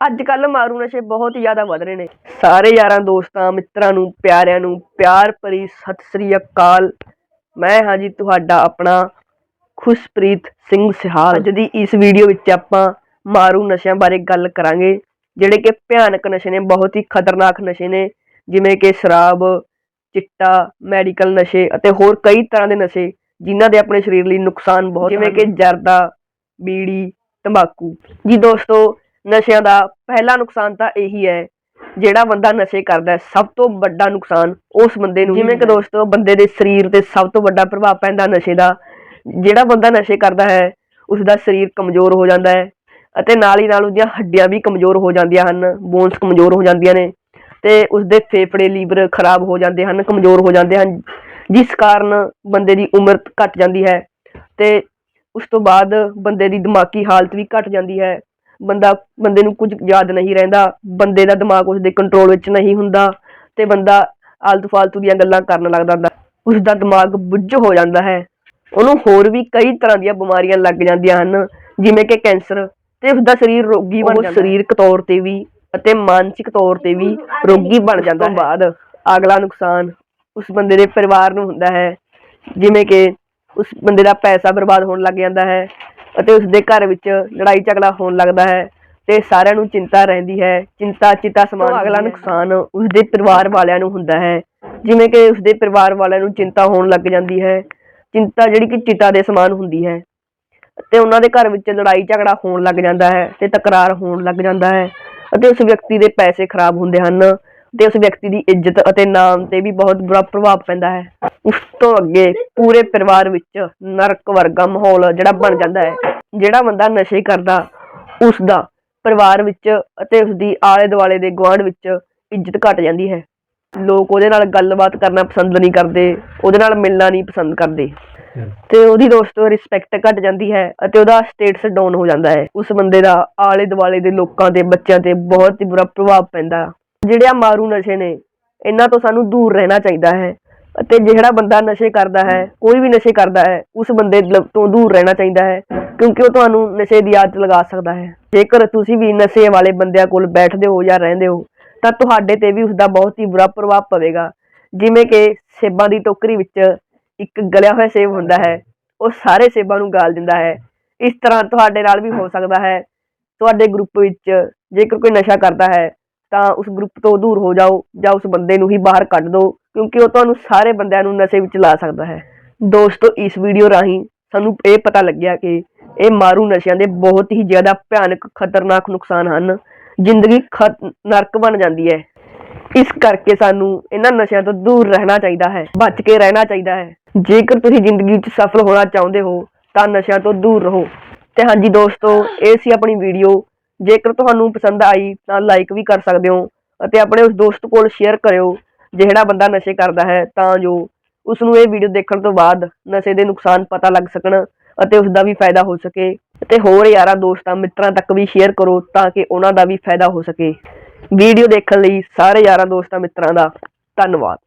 ਅੱਜ ਕੱਲ ਮਾਰੂ ਨਸ਼ੇ ਬਹੁਤ ਹੀ ਜ਼ਿਆਦਾ ਵੱਧ ਰਹੇ ਨੇ। ਸਾਰੇ ਯਾਰਾਂ, ਦੋਸਤਾਂ, ਮਿੱਤਰਾਂ ਨੂੰ, ਪਿਆਰਿਆਂ ਨੂੰ, ਪਿਆਰ ਭਰੀ ਸਤਿ ਸ੍ਰੀ ਅਕਾਲ। ਮੈਂ ਹਾਂ ਜੀ ਤੁਹਾਡਾ ਆਪਣਾ ਖੁਸ਼ਪ੍ਰੀਤ ਸਿੰਘ ਸਿਹਾਲ। ਅੱਜ ਦੀ ਇਸ ਵੀਡੀਓ ਵਿੱਚ ਆਪਾਂ ਮਾਰੂ ਨਸ਼ਿਆਂ ਬਾਰੇ ਗੱਲ ਕਰਾਂਗੇ, ਜਿਹੜੇ ਕਿ ਭਿਆਨਕ ਨਸ਼ੇ ਨੇ, ਬਹੁਤ ਹੀ ਖਤਰਨਾਕ ਨਸ਼ੇ ਨੇ, ਜਿਵੇਂ ਕਿ ਸ਼ਰਾਬ, ਚਿੱਟਾ, ਮੈਡੀਕਲ ਨਸ਼ੇ ਅਤੇ ਹੋਰ ਕਈ ਤਰ੍ਹਾਂ ਦੇ ਨਸ਼ੇ, ਜਿਨ੍ਹਾਂ ਦੇ ਆਪਣੇ ਸਰੀਰ ਲਈ ਨੁਕਸਾਨ ਬਹੁਤ ਜਿਵੇਂ ਕਿ ਜਰਦਾ, ਬੀੜੀ, ਤੰਬਾਕੂ। ਜੀ ਦੋਸਤੋ ਨਸ਼ਿਆਂ ਦਾ ਪਹਿਲਾ ਨੁਕਸਾਨ ਤਾਂ ਇਹੀ ਹੈ ਜਿਹੜਾ ਬੰਦਾ ਨਸ਼ੇ ਕਰਦਾ ਹੈ ਸਭ ਤੋਂ ਵੱਡਾ ਨੁਕਸਾਨ ਉਸ ਬੰਦੇ ਨੂੰ ਜਿਵੇਂ ਕਿ ਦੋਸਤੋ ਬੰਦੇ ਦੇ ਸਰੀਰ ਤੇ ਸਭ ਤੋਂ ਵੱਡਾ ਪ੍ਰਭਾਵ ਪੈਂਦਾ ਨਸ਼ੇ ਦਾ। ਜਿਹੜਾ ਬੰਦਾ ਨਸ਼ੇ ਕਰਦਾ ਹੈ ਉਸ ਦਾ ਸਰੀਰ ਕਮਜ਼ੋਰ ਹੋ ਜਾਂਦਾ ਹੈ ਅਤੇ ਨਾਲ ਹੀ ਨਾਲ ਉਹਦੀਆਂ ਹੱਡੀਆਂ ਵੀ ਕਮਜ਼ੋਰ ਹੋ ਜਾਂਦੀਆਂ ਹਨ ਬੋਨਸ ਕਮਜ਼ੋਰ ਹੋ ਜਾਂਦੀਆਂ ਨੇ ਤੇ ਉਸ ਦੇ ਫੇਫੜੇ ਲੀਵਰ ਖਰਾਬ ਹੋ ਜਾਂਦੇ ਹਨ ਕਮਜ਼ੋਰ ਹੋ ਜਾਂਦੇ ਹਨ ਜਿਸ ਕਾਰਨ ਬੰਦੇ ਦੀ ਉਮਰ ਘਟ ਜਾਂਦੀ ਹੈ ਤੇ ਉਸ ਤੋਂ ਬਾਅਦ ਬੰਦੇ ਦੀ ਦਿਮਾਗੀ ਹਾਲਤ ਵੀ ਘਟ ਜਾਂਦੀ ਹੈ ਬੰਦਾ ਬੰਦੇ ਨੂੰ ਕੁਝ ਯਾਦ ਨਹੀਂ ਰਹਿੰਦਾ ਬੰਦੇ ਦਾ ਦਿਮਾਗ ਉਸ ਦੇ ਕੰਟਰੋਲ ਵਿੱਚ ਨਹੀਂ ਹੁੰਦਾ ਤੇ ਬੰਦਾ ਆਲਤੂ ਫਾਲਤੂ ਦੀਆਂ ਗੱਲਾਂ ਕਰਨ ਲੱਗਦਾ ਹੁੰਦਾ ਉਸ ਦਾ ਦਿਮਾਗ ਬੁੱਝ ਹੋ ਜਾਂਦਾ ਹੈ। ਉਹਨੂੰ ਹੋਰ ਵੀ ਕਈ ਤਰ੍ਹਾਂ ਦੀਆਂ ਬਿਮਾਰੀਆਂ ਲੱਗ ਜਾਂਦੀਆਂ ਹਨ ਜਿਵੇਂ ਕਿ ਕੈਂਸਰ ਤੇ ਉਸ ਦਾ ਸਰੀਰ ਰੋਗੀ ਬਣ ਜਾਂਦਾ ਸਰੀਰਕ ਤੌਰ ਤੇ ਵੀ ਅਤੇ ਮਾਨਸਿਕ ਤੌਰ ਤੇ ਵੀ ਰੋਗੀ ਬਣ ਜਾਂਦਾ ਹੈ। ਬਾਅਦ ਅਗਲਾ ਨੁਕਸਾਨ ਉਸ ਬੰਦੇ ਦੇ ਪਰਿਵਾਰ ਨੂੰ ਹੁੰਦਾ ਹੈ ਜਿਵੇਂ ਕਿ ਉਸ ਬੰਦੇ ਦਾ ਪੈਸਾ ਬਰਬਾਦ ਹੋਣ ਲੱਗ ਜਾਂਦਾ ਹੈ ਅਤੇ ਉਸ ਦੇ ਘਰ ਵਿੱਚ ਲੜਾਈ ਝਗੜਾ ਹੋਣ ਲੱਗਦਾ ਹੈ ਤੇ ਸਾਰਿਆਂ ਨੂੰ ਚਿੰਤਾ ਰਹਿੰਦੀ ਹੈ। ਚਿੰਤਾ ਚਿਤਾ ਸਮਾਨ ਅਗਲਾ ਨੁਕਸਾਨ ਉਸ ਦੇ ਪਰਿਵਾਰ ਵਾਲਿਆਂ ਨੂੰ ਹੁੰਦਾ ਹੈ। ਜਿਵੇਂ ਕਿ ਉਸ ਦੇ ਪਰਿਵਾਰ ਵਾਲਿਆਂ ਨੂੰ ਚਿੰਤਾ ਹੋਣ ਲੱਗ ਜਾਂਦੀ ਹੈ। ਚਿੰਤਾ ਜਿਹੜੀ ਕਿ ਚਿਤਾ ਦੇ ਸਮਾਨ ਹੁੰਦੀ ਹੈ। ਤੇ ਉਹਨਾਂ ਦੇ ਘਰ ਵਿੱਚ ਲੜਾਈ ਝਗੜਾ ਹੋਣ ਲੱਗ ਜਾਂਦਾ ਹੈ ਤੇ ਤਕਰਾਰ ਹੋਣ ਲੱਗ ਜਾਂਦਾ ਹੈ ਅਤੇ ਉਸ ਵਿਅਕਤੀ ਦੇ ਪੈਸੇ ਖਰਾਬ ਹੁੰਦੇ ਹਨ ਤੇ ਉਸ ਵਿਅਕਤੀ ਦੀ ਇੱਜ਼ਤ ਅਤੇ ਨਾਮ ਤੇ ਵੀ ਬਹੁਤ ਬੁਰਾ ਪ੍ਰਭਾਵ ਪੈਂਦਾ ਹੈ। ਉਸ ਤੋਂ ਅੱਗੇ ਪੂਰੇ ਪਰਿਵਾਰ ਵਿੱਚ ਨਰਕ ਵਰਗਾ ਮਾਹੌਲ ਜਿਹੜਾ ਬਣ ਜਾਂਦਾ ਹੈ। ਜਿਹੜਾ ਬੰਦਾ ਨਸ਼ੇ ਕਰਦਾ ਉਸ ਦਾ ਪਰਿਵਾਰ ਵਿੱਚ ਅਤੇ ਉਸ ਦੀ ਆਲੇ ਦੁਆਲੇ ਦੇ ਗੁਆਂਢ ਵਿੱਚ ਇੱਜ਼ਤ ਘਟ ਜਾਂਦੀ ਹੈ। ਲੋਕ ਉਹਦੇ ਨਾਲ ਗੱਲਬਾਤ ਕਰਨਾ ਪਸੰਦ ਨਹੀਂ ਕਰਦੇ ਉਹਦੇ ਨਾਲ ਮਿਲਣਾ ਨਹੀਂ ਪਸੰਦ ਕਰਦੇ। ਤੇ ਉਹਦੀ ਦੋਸਤੋ ਰਿਸਪੈਕਟ ਘਟ ਜਾਂਦੀ ਹੈ ਅਤੇ ਉਹਦਾ ਸਟੇਟਸ ਡਾਊਨ ਹੋ ਜਾਂਦਾ ਹੈ। ਉਸ ਬੰਦੇ ਦਾ ਆਲੇ ਦੁਆਲੇ ਦੇ ਲੋਕਾਂ ਤੇ ਬੱਚਿਆਂ ਤੇ ਬਹੁਤ ਹੀ ਬੁਰਾ ਪ੍ਰਭਾਵ ਪੈਂਦਾ। ਜਿਹੜੇ ਆ ਮਾਰੂ ਨਸ਼ੇ ਨੇ ਇਹਨਾਂ ਤੋਂ ਸਾਨੂੰ ਦੂਰ ਰਹਿਣਾ ਚਾਹੀਦਾ ਹੈ। ਅਤੇ ਜਿਹੜਾ ਬੰਦਾ ਨਸ਼ੇ ਕਰਦਾ ਹੈ ਕੋਈ ਵੀ ਨਸ਼ੇ ਕਰਦਾ ਹੈ ਉਸ ਬੰਦੇ ਤੋਂ ਦੂਰ ਰਹਿਣਾ ਚਾਹੀਦਾ ਹੈ ਕਿਉਂਕਿ ਉਹ ਤੁਹਾਨੂੰ ਨਸ਼ੇ ਦੀ ਆਦਤ ਲਗਾ ਸਕਦਾ ਹੈ। ਜੇਕਰ ਤੁਸੀਂ ਵੀ ਨਸ਼ੇ ਵਾਲੇ ਬੰਦਿਆਂ ਕੋਲ ਬੈਠਦੇ ਹੋ ਜਾਂ ਰਹਿੰਦੇ ਹੋ ਤਾਂ ਤੁਹਾਡੇ ਤੇ ਵੀ ਉਸ ਦਾ ਬਹੁਤ ਹੀ ਬੁਰਾ ਪ੍ਰਭਾਵ ਪਵੇਗਾ। ਜਿਵੇਂ ਕਿ ਸੇਬਾਂ ਦੀ ਟੋਕਰੀ ਵਿੱਚ ਇੱਕ ਗਲਿਆ ਹੋਇਆ ਸੇਬ ਹੁੰਦਾ ਹੈ ਉਹ ਸਾਰੇ ਸੇਬਾਂ ਨੂੰ ਗਾਲ ਦਿੰਦਾ ਹੈ। ਇਸ ਤਰ੍ਹਾਂ ਤੁਹਾਡੇ ਨਾਲ ਵੀ ਹੋ ਸਕਦਾ ਹੈ। ਤੁਹਾਡੇ ਗਰੁੱਪ ਵਿੱਚ ਜੇਕਰ ਕੋਈ ਨਸ਼ਾ ਕਰਦਾ ਹੈ ਤਾਂ ਉਸ ਗਰੁੱਪ ਤੋਂ ਦੂਰ ਹੋ ਜਾਓ ਜਾਂ ਉਸ ਬੰਦੇ ਨੂੰ ਹੀ ਬਾਹਰ ਕੱਢ ਦਿਓ ਕਿਉਂਕਿ ਉਹ ਤੁਹਾਨੂੰ ਸਾਰੇ ਬੰਦਿਆਂ ਨੂੰ ਨਸ਼ੇ ਵਿੱਚ ਲਾ ਸਕਦਾ ਹੈ। ਦੋਸਤੋ, ਇਸ ਵੀਡੀਓ ਰਾਹੀਂ ਸਾਨੂੰ ਇਹ ਪਤਾ ਲੱਗਿਆ ਕਿ ਇਹ ਮਾਰੂ ਨਸ਼ਿਆਂ ਦੇ ਬਹੁਤ ਹੀ ਜ਼ਿਆਦਾ ਭਿਆਨਕ, ਖਤਰਨਾਕ ਨੁਕਸਾਨ ਹਨ। ਜ਼ਿੰਦਗੀ ਖਤ, ਨਰਕ ਬਣ ਜਾਂਦੀ ਹੈ। ਇਸ ਕਰਕੇ ਸਾਨੂੰ ਇਹਨਾਂ ਨਸ਼ਿਆਂ ਤੋਂ ਦੂਰ ਰਹਿਣਾ ਚਾਹੀਦਾ ਹੈ, ਬਚ ਕੇ ਰਹਿਣਾ ਚਾਹੀਦਾ ਹੈ। ਜੇਕਰ ਤੁਸੀਂ ਜ਼ਿੰਦਗੀ ਵਿੱਚ ਸਫਲ ਹੋਣਾ ਚਾਹੁੰਦੇ ਹੋ, ਤਾਂ ਨਸ਼ਿਆਂ ਤੋਂ ਦੂਰ ਰਹੋ। ਤੇ ਹਾਂਜੀ ਦੋਸਤੋ, ਇਹ ਸੀ ਆਪਣੀ ਵੀਡੀਓ ਜੇਕਰ ਤੁਹਾਨੂੰ ਪਸੰਦ ਆਈ ਤਾਂ ਲਾਈਕ ਵੀ ਕਰ ਸਕਦੇ ਹੋ ਅਤੇ ਆਪਣੇ ਉਸ ਦੋਸਤ ਕੋਲ ਸ਼ੇਅਰ ਕਰਿਓ ਜਿਹੜਾ ਬੰਦਾ ਨਸ਼ੇ ਕਰਦਾ ਹੈ ਤਾਂ ਜੋ ਉਸ ਨੂੰ ਇਹ ਵੀਡੀਓ ਦੇਖਣ ਤੋਂ ਬਾਅਦ ਨਸ਼ੇ ਦੇ ਨੁਕਸਾਨ ਪਤਾ ਲੱਗ ਸਕਣ ਅਤੇ ਉਸ ਦਾ ਵੀ ਫਾਇਦਾ ਹੋ ਸਕੇ ਅਤੇ ਹੋਰ ਯਾਰਾਂ ਦੋਸਤਾਂ ਮਿੱਤਰਾਂ ਤੱਕ ਵੀ ਸ਼ੇਅਰ ਕਰੋ ਤਾਂ ਕਿ ਉਹਨਾਂ ਦਾ ਵੀ ਫਾਇਦਾ ਹੋ ਸਕੇ। ਵੀਡੀਓ ਦੇਖਣ ਲਈ ਸਾਰੇ ਯਾਰਾਂ ਦੋਸਤਾਂ ਮਿੱਤਰਾਂ ਦਾ ਧੰਨਵਾਦ।